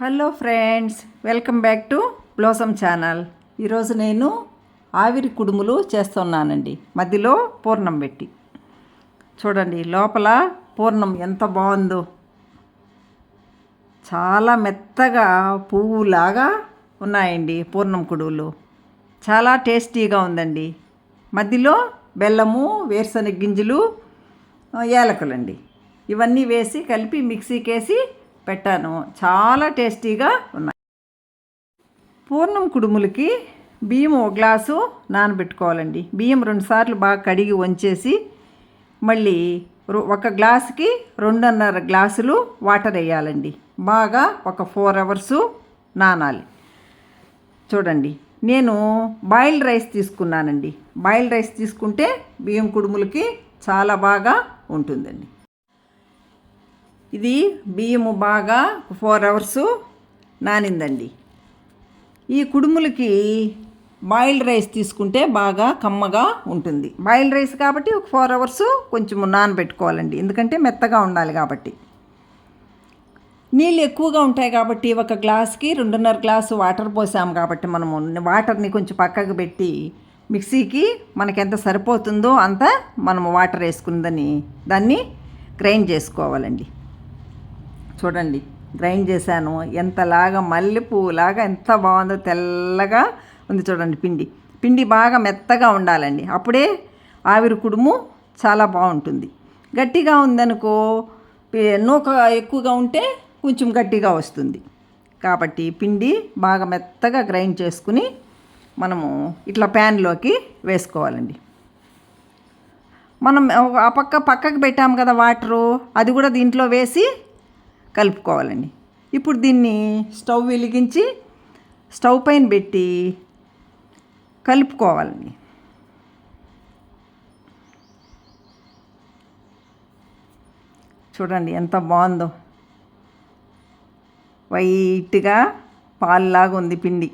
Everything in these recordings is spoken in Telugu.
Hello friends welcome back to Blossom channel. ఈరోజు నేను ఆవిరి కుడుములు చేస్తున్నానండి. మధ్యలో పూర్ణం పెట్టి. చూడండి లోపల పూర్ణం ఎంత బాగుందో. చాలా మెత్తగా పువ్వులాగా ఉన్నాయండి పూర్ణం కుడువులు చాలా టేస్టీగా ఉందండి. మధ్యలో బెల్లము వేరుశనగ గింజలు ఆ, యాలకులండి. ఇవన్నీ వేసి కలిపి మిక్సీకి వేసి పెట్టాను. చాలా టేస్టీగా ఉన్నాయి. పూర్ణం కుడుములకి బియ్యం ఒక గ్లాసు నానబెట్టుకోవాలండి. బియ్యం రెండుసార్లు బాగా కడిగి వంచేసి మళ్ళీ ఒక గ్లాసుకి రెండున్నర గ్లాసులు వాటర్ వేయాలండి. బాగా ఒక ఫోర్ అవర్సు నానాలి. చూడండి నేను బాయిల్డ్ రైస్ తీసుకున్నానండి. బాయిల్డ్ రైస్ తీసుకుంటే బియ్యం కుడుములకి చాలా బాగా ఉంటుందండి. ఇది బియ్యము బాగా ఫోర్ అవర్స్ నానిందండి. ఈ కుడుములకి బాయిల్డ్ రైస్ తీసుకుంటే బాగా కమ్మగా ఉంటుంది. బాయిల్డ్ రైస్ కాబట్టి ఒక ఫోర్ అవర్స్ కొంచెం నానబెట్టుకోవాలండి. ఎందుకంటే మెత్తగా ఉండాలి కాబట్టి. నీళ్ళు ఎక్కువగా ఉంటాయి కాబట్టి ఒక గ్లాస్కి రెండున్నర గ్లాసు వాటర్ పోసాం కాబట్టి మనము వాటర్ని కొంచెం పక్కకు పెట్టి మిక్సీకి మనకి ఎంత సరిపోతుందో అంత మనము వాటర్ వేసుకుందని దాన్ని గ్రైండ్ చేసుకోవాలండి. చూడండి గ్రైండ్ చేశాను. ఎంతలాగా మల్లెపూలాగా ఎంత బాగుందో తెల్లగా ఉంది చూడండి పిండి. పిండి బాగా మెత్తగా ఉండాలండి. అప్పుడే ఆవిరి కుడుము చాలా బాగుంటుంది. గట్టిగా ఉందనుకో నూక ఎక్కువగా ఉంటే కొంచెం గట్టిగా వస్తుంది. కాబట్టి పిండి బాగా మెత్తగా గ్రైండ్ చేసుకుని మనము ఇట్లా ప్యాన్లోకి వేసుకోవాలండి. మనం ఒక- ఆ పక్క పక్కకు పెట్టాము కదా వాటరు అది కూడా దీంట్లో వేసి కలుపుకోవాలండి. ఇప్పుడు దీన్ని స్టవ్ వెలిగించి స్టవ్ పైన పెట్టి కలుపుకోవాలండి. చూడండి ఎంత బాగుందో. వైట్గా పాలులాగా ఉంది పిండి.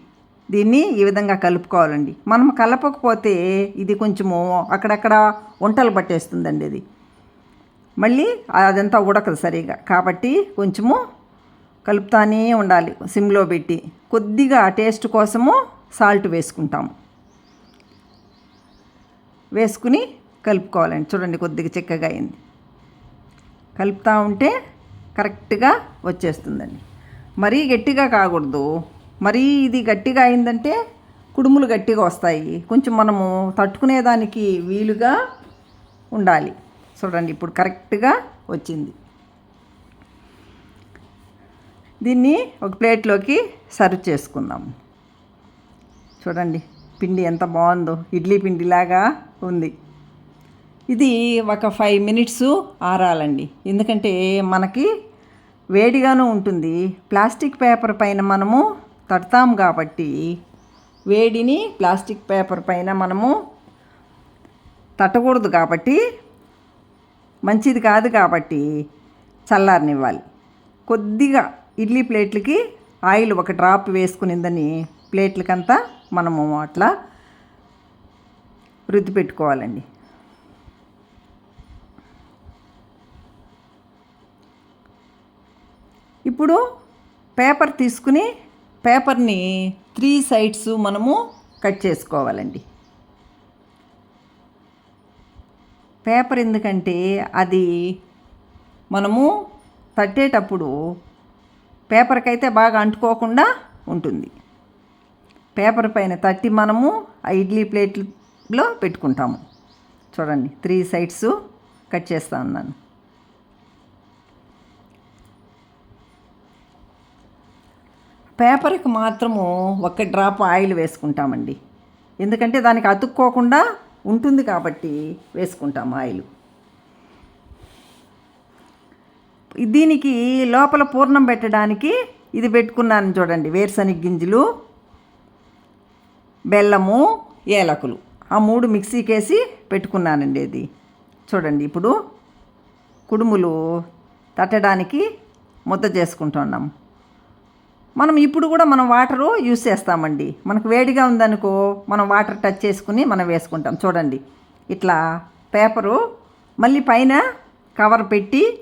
దీన్ని ఈ విధంగా కలుపుకోవాలండి. మనం కలపకపోతే ఇది కొంచెము అక్కడక్కడ వంటలు పట్టేస్తుందండి ఇది మళ్ళీ అదంతా ఉడకదు సరిగా. కాబట్టి కొంచెము కలుపుతానే ఉండాలి సిమ్లో పెట్టి. కొద్దిగా టేస్ట్ కోసము సాల్ట్ వేసుకుంటాము. వేసుకుని కలుపుకోవాలండి. చూడండి కొద్దిగా చిక్కగా అయింది. కలుపుతూ ఉంటే కరెక్ట్గా వచ్చేస్తుందండి. మరీ గట్టిగా కాకూడదు. మరీ ఇది గట్టిగా అయిందంటే కుడుములు గట్టిగా వస్తాయి. కొంచెం మనము తట్టుకునేదానికి వీలుగా ఉండాలి. చూడండి ఇప్పుడు కరెక్ట్గా వచ్చింది. దీన్ని ఒక ప్లేట్లోకి సర్వ్ చేసుకుందాం. చూడండి పిండి ఎంత బాగుందో ఇడ్లీ పిండిలాగా ఉంది. ఇది ఒక ఫైవ్ మినిట్స్ ఆరాలండి. ఎందుకంటే మనకి వేడిగాను ఉంటుంది. ప్లాస్టిక్ పేపర్ పైన మనము తడతాం కాబట్టి వేడిని ప్లాస్టిక్ పేపర్ పైన మనము తట్టకూడదు కాబట్టి మంచిది కాదు కాబట్టి చల్లారనివ్వాలి. కొద్దిగా ఇడ్లీ ప్లేట్లకి ఆయిల్ ఒక డ్రాప్ వేసుకునిందని ప్లేట్లకంతా మనము అట్లా రుద్ది పెట్టుకోవాలండి ఇప్పుడు పేపర్ తీసుకుని పేపర్ని త్రీ సైడ్స్ మనము కట్ చేసుకోవాలండి. పేపర్ ఎందుకంటే అది మనము తట్టేటప్పుడు పేపర్కి అయితే బాగా అంటుకోకుండా ఉంటుంది. పేపర్ పైన తట్టి మనము ఆ ఇడ్లీ ప్లేట్లో పెట్టుకుంటాము. చూడండి త్రీ సైడ్స్ కట్ చేస్తా ఉన్నాను. పేపర్కి మాత్రము ఒక డ్రాప్ ఆయిల్ వేసుకుంటామండి. ఎందుకంటే దానికి అతుక్కోకుండా ఉంటుంది కాబట్టి వేసుకుంటాం ఆయిల్. దీనికి లోపల పూర్ణం పెట్టడానికి ఇది పెట్టుకున్నాను చూడండి వేరుశనగ గింజలు బెల్లము ఏలకులు. ఆ మూడు మిక్సీకి వేసి పెట్టుకున్నానండి ఇది. చూడండి ఇప్పుడు కుడుములు తట్టడానికి ముద్ద చేసుకుంటున్నాం. మనం ఇప్పుడు కూడా మనం వాటరు యూస్ చేస్తామండి. మనకు వేడిగా ఉందనుకో మనం వాటర్ టచ్ చేసుకుని మనం వేసుకుంటాం. చూడండి. ఇట్లా పేపరు మళ్ళీ పైన కవర్ పెట్టి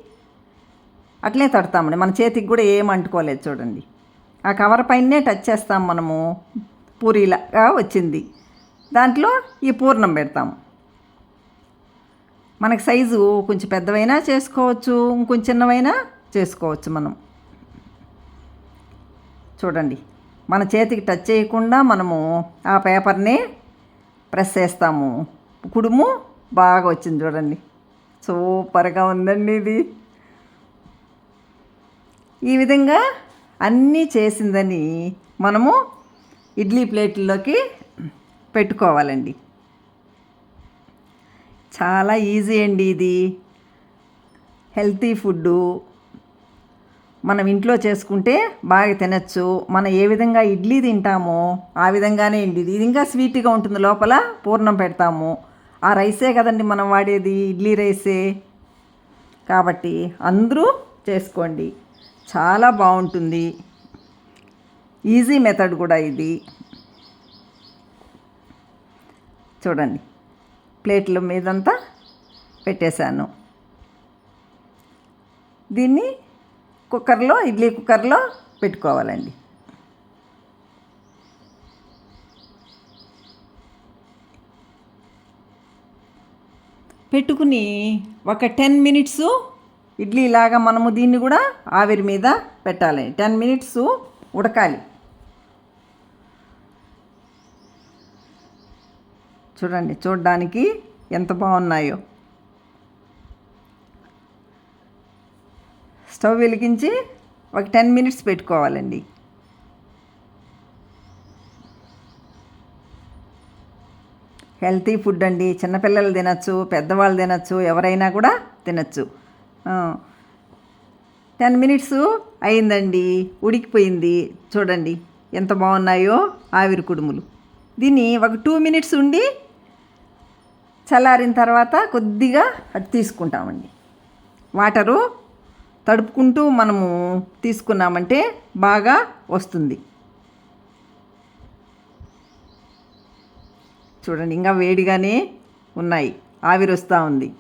అట్లే తడతామండి. మన చేతికి కూడా ఏం అంటుకోలేదు చూడండి. ఆ కవర్ పైనే టచ్ చేస్తాం మనము. పూరీలాగా వచ్చింది. దాంట్లో ఈ పూర్ణం పెడతాము మనకు సైజు కొంచెం పెద్దవైనా చేసుకోవచ్చు ఇంకొంచెం చిన్నవైనా చేసుకోవచ్చు మనం. చూడండి. మన చేతికి టచ్ చేయకుండా మనము ఆ పేపర్ని ప్రెస్ చేస్తాము. కుడుము బాగా వచ్చింది చూడండి. సూపర్గా ఉందండి ఇది. ఈ విధంగా అన్నీ చేసిందని మనము ఇడ్లీ ప్లేట్లోకి పెట్టుకోవాలండి. చాలా ఈజీ అండి ఇది. Healthy food. మనం ఇంట్లో చేసుకుంటే బాగా తినచ్చు. మనం ఏ విధంగా ఇడ్లీ తింటామో ఆ విధంగానే అండి ఇది ఇది ఇంకా స్వీట్గా ఉంటుంది. లోపల పూర్ణం పెడతాము. ఆ రైసే కదండి మనం వాడేది ఇడ్లీ రైసే. కాబట్టి అందరూ చేసుకోండి. చాలా బాగుంటుంది. ఈజీ మెథడ్ కూడా ఇది. చూడండి. ప్లేట్ల మీదంతా పెట్టేశాను. దీన్ని కుక్కర్లో ఇడ్లీ కుక్కర్లో పెట్టుకోవాలండి. పెట్టుకుని ఒక టెన్ మినిట్స్ ఇడ్లీ లాగా మనము దీన్ని కూడా ఆవిరి మీద పెట్టాలి. టెన్ మినిట్స్ ఉడకాలి. చూడండి చూడడానికి ఎంత బాగున్నాయో. స్టవ్ వెలిగించి ఒక టెన్ మినిట్స్ పెట్టుకోవాలండి. హెల్తీ ఫుడ్ అండి. చిన్నపిల్లలు తినచ్చు పెద్దవాళ్ళు తినచ్చు ఎవరైనా కూడా తినచ్చు. టెన్ మినిట్స్ అయిందండి. ఉడికిపోయింది. చూడండి ఎంత బాగున్నాయో ఆవిరి కుడుములు. దీన్ని ఒక టూ మినిట్స్ ఉండి చల్లారిన తర్వాత కొద్దిగా అది తీసుకుంటామండి. వాటరు తడుపుకుంటూ మనము తీసుకున్నామంటే బాగా వస్తుంది. చూడండి ఇంకా వేడిగానే ఉన్నాయి. ఆవిరి వస్తూ ఉంది.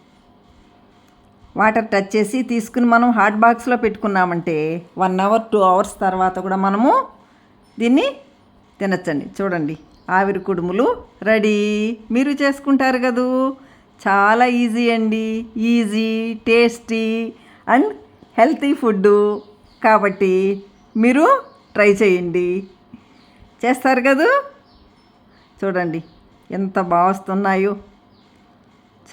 వాటర్ టచ్ చేసి తీసుకుని మనం హాట్ బాక్స్లో పెట్టుకున్నామంటే వన్ అవర్ టూ అవర్స్ తర్వాత కూడా మనము దీన్ని తినచ్చండి. చూడండి ఆవిరి కుడుములు రెడీ. మీరు చేసుకుంటారు కదూ? చాలా ఈజీ అండి. Easy tasty and healthy food కాబట్టి మీరు ట్రై చేయండి. చేస్తారు కదూ? చూడండి ఎంత బాగా వస్తున్నాయో.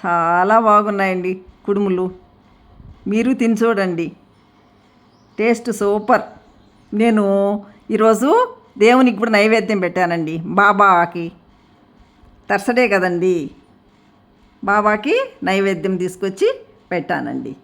చాలా బాగున్నాయండి కుడుములు. మీరు తిని చూడండి. Taste super. నేను ఈరోజు దేవునికి కూడా నైవేద్యం పెట్టానండి బాబాకి. తర్సడే కదండి. బాబాకి నైవేద్యం తీసుకొచ్చి పెట్టానండి.